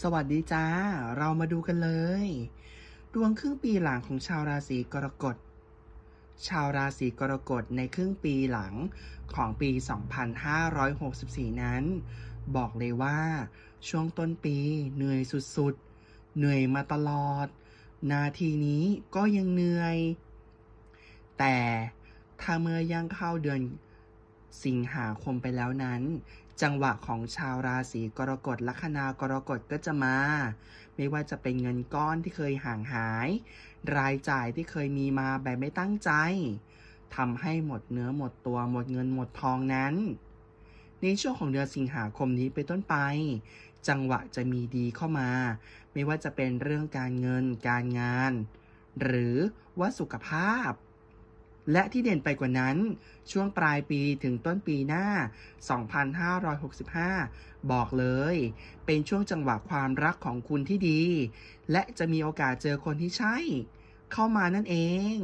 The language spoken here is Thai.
สวัสดีจ้า เรามาดูกันเลย ดวงครึ่งปีหลังของชาวราศีกรกฎ ชาวราศีกรกฎในครึ่งปีหลังของปี 2564 นั้น บอกเลยว่า ช่วงต้นปีเหนื่อยสุดๆ เหนื่อยมาตลอด นาทีนี้ก็ยังเหนื่อย แต่ถ้าเมื่อย่างเข้าเดือน สิงหาคมไปแล้วนั้น จังหวะของชาวราศีกรกฎลัคนากรกฎก็จะมา ไม่ว่าจะเป็นเงินก้อนที่เคยห่างหาย รายจ่ายที่เคยมีมาแบบไม่ตั้งใจทำให้หมดเนื้อหมดตัวหมดเงินหมดทองนั้น ในช่วงของเดือนสิงหาคมนี้ไปต้นไป จังหวะจะมีดีเข้ามา ไม่ว่าจะเป็นเรื่องการเงินการงาน หรือว่าสุขภาพ และที่เด่นไปกว่านั้น ช่วงปลายปีถึงต้นปีหน้า 2565 บอกเลย เป็นช่วงจังหวะความรักของคุณที่ดี และจะมีโอกาสเจอคนที่ใช่ เข้ามานั่นเอง